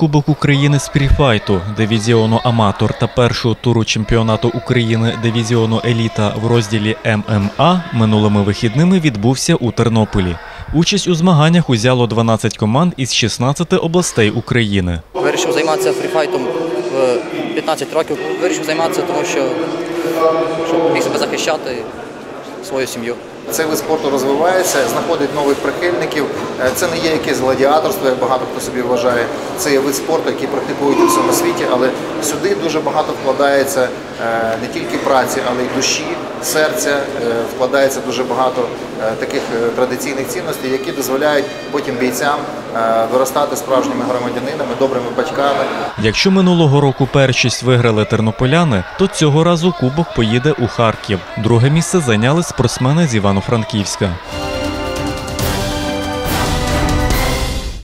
Кубок України з фріфайту дивізіону Аматор та першого туру чемпіонату України дивізіону Еліта в розділі ММА минулими вихідними відбувся у Тернополі. Участь у змаганнях узяло 12 команд із 16 областей України. Вирішив займатися фріфайтом в 15 років. Вирішив займатися, тому що щоб міг себе захищати свою сім'ю. Цей вид спорту розвивається, знаходить нових прихильників. Е, Це не є якесь гладіаторство, як багато хто собі вважає. Це є вид спорту, який практикують у всьому світі, але сюди дуже багато вкладається не тільки праці, але й душі, серця. Е, Вкладається дуже багато е, таких е, традиційних цінностей, які дозволяють потім бійцям е, виростати справжніми громадянинами, добрими батьками. Якщо минулого року першість виграли тернополяни, то цього разу кубок поїде у Харків. Друге місце зайняли спортсмени з Івано-Франківська.